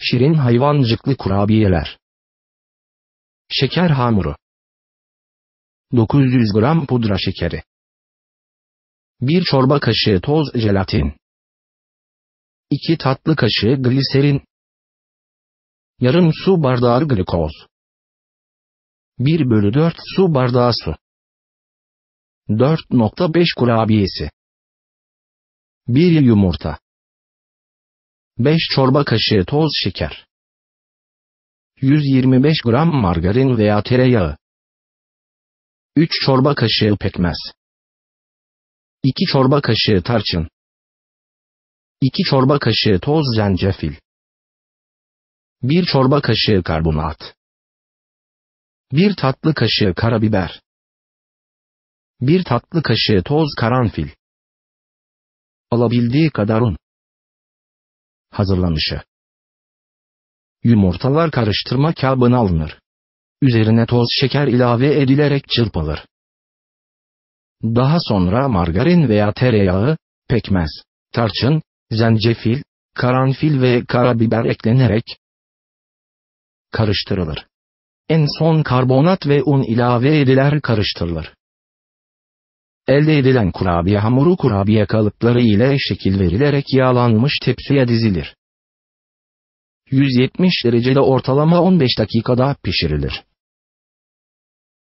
Şirin hayvancıklı kurabiyeler. Şeker hamuru. 900 gram pudra şekeri. 1 çorba kaşığı toz jelatin. 2 tatlı kaşığı gliserin. Yarım su bardağı glikoz. 1 bölü 4 su bardağı su. 4.5 kurabiyesi. 1 yumurta. 5 çorba kaşığı toz şeker. 125 gram margarin veya tereyağı. 3 çorba kaşığı pekmez. 2 çorba kaşığı tarçın. 2 çorba kaşığı toz zencefil. 1 çorba kaşığı karbonat. 1 tatlı kaşığı karabiber. 1 tatlı kaşığı toz karanfil. Alabildiği kadar un. Hazırlanışı. Yumurtalar karıştırma kabına alınır. Üzerine toz şeker ilave edilerek çırpılır. Daha sonra margarin veya tereyağı, pekmez, tarçın, zencefil, karanfil ve karabiber eklenerek karıştırılır. En son karbonat ve un ilave ediler karıştırılır. Elde edilen kurabiye hamuru kurabiye kalıpları ile şekil verilerek yağlanmış tepsiye dizilir. 170 derecede ortalama 15 dakikada pişirilir.